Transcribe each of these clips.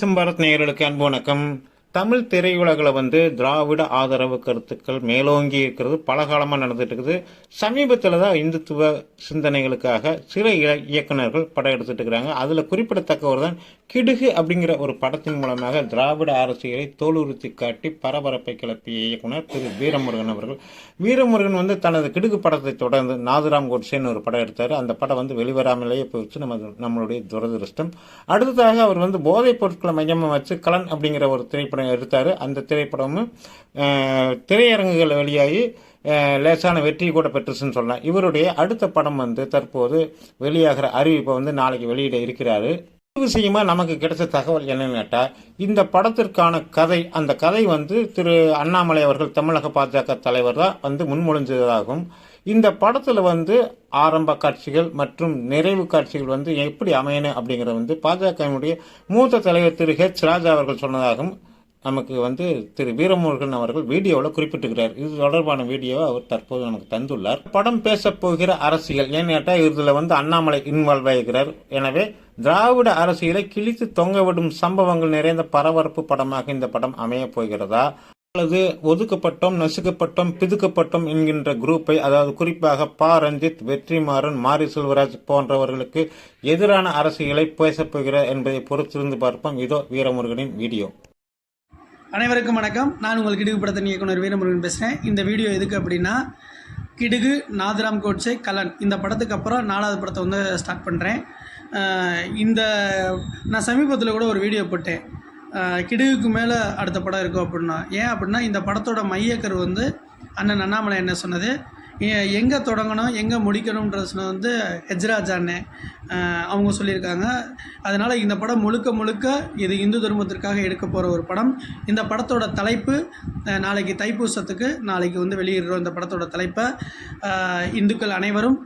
பாரத் நேயர்களுக்கு அன்பு வணக்கம் தமிழ் திரையுலகில் வந்து திராவிட ஆதரவு கருத்துக்கள் மேலோங்கி இருக்கிறது. பல காலமாக நடந்துட்டு இருக்குது. சமீபத்தில் தான் இந்துத்துவ சிந்தனைகளுக்காக சில இய- இயக்குனர்கள் படம் எடுத்துட்டு இருக்கிறாங்க. அதில் குறிப்பிடத்தக்கவர் தான் கிடுகு அப்படிங்கிற ஒரு படத்தின் மூலமாக திராவிட அரசியலை தோலுறுத்தி காட்டி பரபரப்பை கிளப்பிய இயக்குனர் திரு வீரமுருகன் அவர்கள். வீரமுருகன் வந்து தனது கிடுகு படத்தை தொடர்ந்து நாதுராம் கோட்சேன்னு ஒரு படம் எடுத்தார். அந்த படம் வந்து வெளிவராமலேயே போயிடுச்சு. நம்ம நம்மளுடைய துரதிருஷ்டம். அடுத்ததாக அவர் வந்து போதைப் பொருட்களை மையமாக வச்சு கலன் அப்படிங்கிற ஒரு திரைப்படம் எடுத்தார். அந்த திரைப்படமும் திரையரங்குகள் வெளியாகி லேசான வெற்றி கூட பெற்றுச்சுன்னு சொல்லலாம். இவருடைய அடுத்த படம் வந்து தற்போது வெளியாகிற அறிவிப்பை வந்து நாளைக்கு வெளியிட இருக்கிறாரு. விஷயமா நமக்கு கிடைச்ச தகவல் என்னன்னு கேட்டால் இந்த படத்திற்கான கதை அந்த கதை வந்து திரு அண்ணாமலை அவர்கள் தமிழக பாஜக தலைவர் தான் வந்து முன்மொழிஞ்சதாகும். இந்த படத்தில் வந்து ஆரம்ப காட்சிகள் மற்றும் நிறைவு காட்சிகள் வந்து எப்படி அமையணும் அப்படிங்கிறத வந்து பாஜகவினுடைய மூத்த தலைவர் திரு ஹெச் ராஜா அவர்கள் சொன்னதாகவும் நமக்கு வந்து திரு வீரமுருகன் அவர்கள் வீடியோவில் குறிப்பிட்டிருக்கிறார். இது தொடர்பான வீடியோவை அவர் தற்போது நமக்கு தந்துள்ளார். படம் பேசப்போகிற அரசியல். ஏன்னு கேட்டால் இதில் வந்து அண்ணாமலை இன்வால்வ் ஆகிறார் எனவே திராவிட அரசியலை கிழித்து தொங்கவிடும் சம்பவங்கள் நிறைந்த பரபரப்பு படமாக இந்த படம் அமையப் போகிறதா? அல்லது ஒதுக்கப்பட்டோம் நசுக்கப்பட்டோம் பிதுக்கப்பட்டோம் என்கின்ற குரூப்பை அதாவது குறிப்பாக ப. ரஞ்சித் வெற்றிமாறன் மாரி செல்வராஜ் போன்றவர்களுக்கு எதிரான அரசியலை பேசப்போகிறார் என்பதை பொறுத்திருந்து பார்ப்போம். இதோ வீரமுருகனின் வீடியோ. அனைவருக்கும் வணக்கம். நான் உங்கள் கிடுகு படத்தின் இயக்குனர் வீரமுருகன் பேசுகிறேன் இந்த வீடியோ எதுக்கு அப்படின்னா கிடுகு நாதராம் கோட்சே கலன். இந்த படத்துக்கு அப்புறம் நாலாவது படத்தை வந்து ஸ்டார்ட் பண்ணுறேன் இந்த நான் சமீபத்தில் கூட ஒரு வீடியோ போட்டேன். கிடுகுக்கு மேலே அடுத்த படம் இருக்கும் அப்படின்னா. ஏன் அப்படின்னா இந்த படத்தோட மையக்கரு வந்து அண்ணன் அண்ணாமலை என்ன சொன்னது? எங்கே தொடங்கணும் எங்கே முடிக்கணுன்றது வந்து ஹெஜ்ராஜ் அண்ணன் அவங்க சொல்லியிருக்காங்க. அதனால் இந்த படம் முழுக்க முழுக்க இது இந்து தர்மத்திற்காக எடுக்க போகிற ஒரு படம். இந்த படத்தோட தலைப்பு நாளைக்கு தைப்பூசத்துக்கு நாளைக்கு வந்து வெளியிடுறோம் இந்த படத்தோட தலைப்பை. இந்துக்கள் அனைவரும்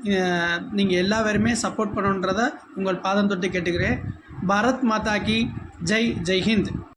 நீங்கள் எல்லா பேருமே சப்போர்ட் பண்ணணுன்றதை உங்கள் பாதம் தொட்டு கேட்டுக்கிறேன். பாரத் மாதா கி ஜெய் ஜெய்ஹிந்த்